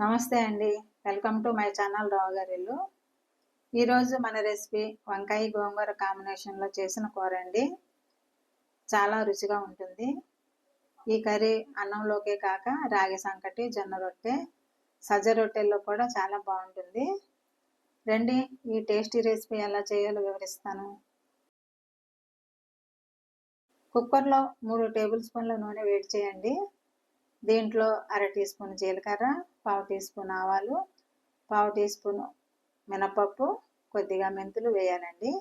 నమస్తే అండి. Welcome to my channel Rao గారి ఇల్లు. ఈరోజు మన రెసిపీ వంకాయ గోంగూర కాంబినేషన్లో చేసిన కూర అండి. చాలా రుచిగా ఉంటుంది. ఈ కర్రీ అన్నంలోకే కాక రాగి సంకటి జొన్న రొట్టె సజ్జ రొట్టెల్లో కూడా చాలా బాగుంటుంది. రండి ఈ టేస్టీ రెసిపీ ఎలా చేయాలో వివరిస్తాను. కుక్కర్లో మూడు టేబుల్ స్పూన్ల నూనె వేడి చేయండి. దీంట్లో అర టీ స్పూన్ జీలకర్ర పావు టీ స్పూన్ ఆవాలు పావు టీ స్పూన్ మినపప్పు కొద్దిగా మెంతులు వేయాలండి.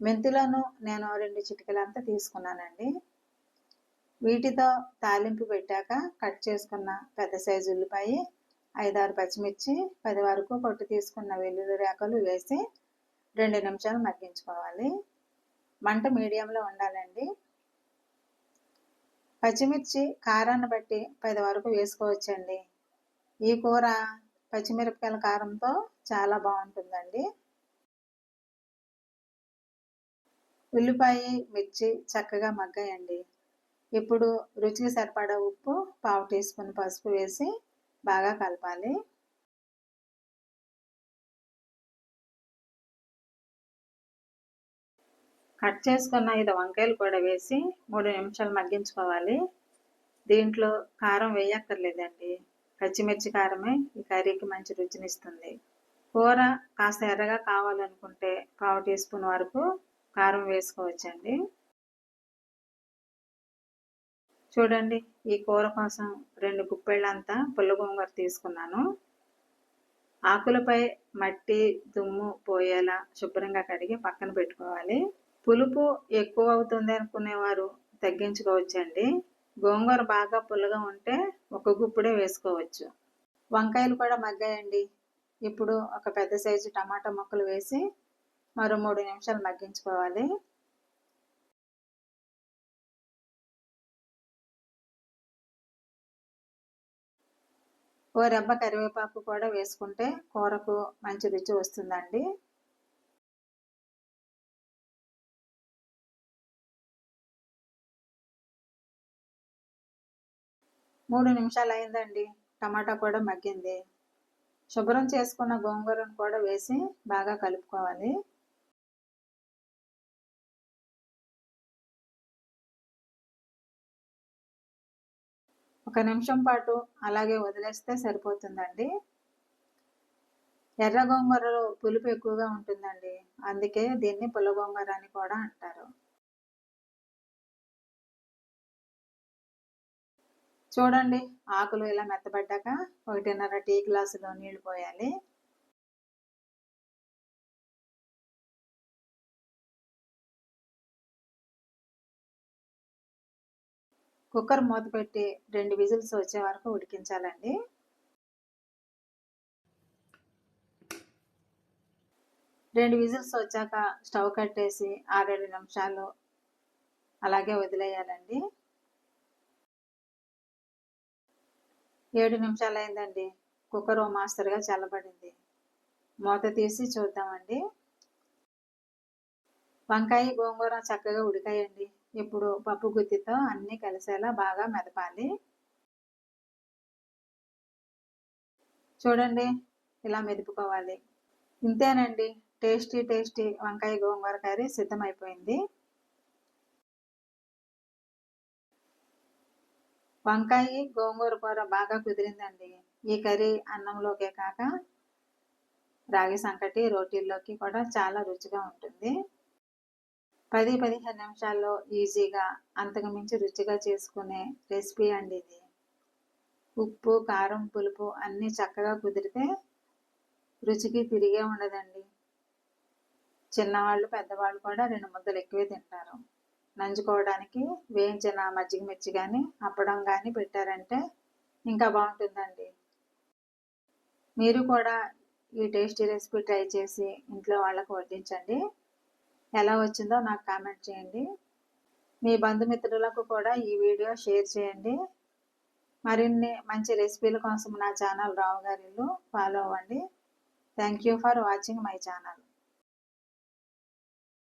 మెంతులను నేను రెండు చిటికలంతా తీసుకున్నానండి. వీటితో తాలింపు పెట్టాక కట్ చేసుకున్న పెద్ద సైజు ఉల్లిపాయ ఐదారు పచ్చిమిర్చి పది వరకు పొట్టు తీసుకున్న వెల్లుల్లి రేకలు వేసి రెండు నిమిషాలు మగ్గించుకోవాలి. మంట మీడియంలో ఉండాలండి. పచ్చిమిర్చి కారాన్ని బట్టి పది వరకు వేసుకోవచ్చండి. ఈ కూర పచ్చిమిరపకాయల కారంతో చాలా బాగుంటుందండి. ఉల్లిపాయ మిర్చి చక్కగా మగ్గాయండి. ఇప్పుడు రుచికి సరిపడా ఉప్పు పావు టీ స్పూన్ పసుపు వేసి బాగా కలపాలి. కట్ చేసుకున్న ఐదు వంకాయలు కూడా వేసి మూడు నిమిషాలు మగ్గించుకోవాలి. దీంట్లో కారం వేయక్కర్లేదండి. పచ్చిమిర్చి కారమే ఈ కర్రీకి మంచి రుచినిస్తుంది. కూర కాస్త ఎర్రగా కావాలనుకుంటే పావు టీ స్పూన్ వరకు కారం వేసుకోవచ్చండి. చూడండి ఈ కూర కోసం రెండు గుప్పెళ్ళంతా పుల్ల గోంగూర తీసుకున్నాను. ఆకులపై మట్టి దుమ్ము పోయేలా శుభ్రంగా కడిగి పక్కన పెట్టుకోవాలి. పులుపు ఎక్కువ అవుతుంది అనుకునేవారు తగ్గించుకోవచ్చండి. గోంగూర బాగా పుల్లగా ఉంటే ఒక గుప్పుడే వేసుకోవచ్చు. వంకాయలు కూడా మగ్గాయండి. ఇప్పుడు ఒక పెద్ద సైజు టమాటా ముక్కలు వేసి మరో మూడు నిమిషాలు మగ్గించుకోవాలి. ఓ రెబ్బ కరివేపాకు కూడా వేసుకుంటే కూరకు మంచి రుచి వస్తుందండి. మూడు నిమిషాలు అయిందండి టమాటా కూడా మగ్గింది. శుభ్రం చేసుకున్న గోంగూరను కూడా వేసి బాగా కలుపుకోవాలి. ఒక నిమిషం పాటు అలాగే వదిలేస్తే సరిపోతుందండి. ఎర్ర గోంగూరలో పులుపు ఎక్కువగా ఉంటుందండి. అందుకే దీన్ని పుల్ల గోంగూర అని కూడా అంటారు. చూడండి ఆకులు ఇలా మెత్తబడ్డాక ఒకటిన్నర టీ గ్లాసులో నీళ్ళు పోయాలి. కుక్కర్ మూత పెట్టి రెండు విజిల్స్ వచ్చే వరకు ఉడికించాలండి. రెండు విజిల్స్ వచ్చాక స్టవ్ కట్టేసి ఆరేడు నిమిషాలు అలాగే వదిలేయాలండి. ఏడు నిమిషాలు అయిందండి కుక్కర్ ఓ మాస్టర్గా చల్లబడింది. మూత తీసి చూద్దామండి. వంకాయ గోంగూర చక్కగా ఉడికాయండి. ఇప్పుడు పప్పు గుత్తితో అన్నీ కలిసేలా బాగా మెదపాలి. చూడండి ఇలా మెదుపుకోవాలి. ఇంతేనండి. టేస్టీ టేస్టీ వంకాయ గోంగూర కర్రీ సిద్ధమైపోయింది. వంకాయ గోంగూర కూర బాగా కుదిరిందండి. ఈ కర్రీ అన్నంలోకే కాక రాగి సంకటి రోటీల్లోకి కూడా చాలా రుచిగా ఉంటుంది. పది పదిహేను నిమిషాల్లో ఈజీగా అంతకు మించి రుచిగా చేసుకునే రెసిపీ అండి ఇది. ఉప్పు కారం పులుపు అన్నీ చక్కగా కుదిరితే రుచికి తిరిగే ఉండదండి. చిన్నవాళ్ళు పెద్దవాళ్ళు కూడా రెండు ముద్దలు ఎక్కువే తింటారు. నంచుకోవడానికి వేయించిన మజ్జిగ మిర్చి కానీ అప్పడం కానీ పెట్టారంటే ఇంకా బాగుంటుందండి. మీరు కూడా ఈ టేస్టీ రెసిపీ ట్రై చేసి ఇంట్లో వాళ్ళకు వడ్డించండి. ఎలా వచ్చిందో నాకు కామెంట్ చేయండి. మీ బంధుమిత్రులకు కూడా ఈ వీడియో షేర్ చేయండి. మరిన్ని మంచి రెసిపీల కోసం నా ఛానల్ రావు గారిలు ఫాలో అవ్వండి. Thank you for watching my channel.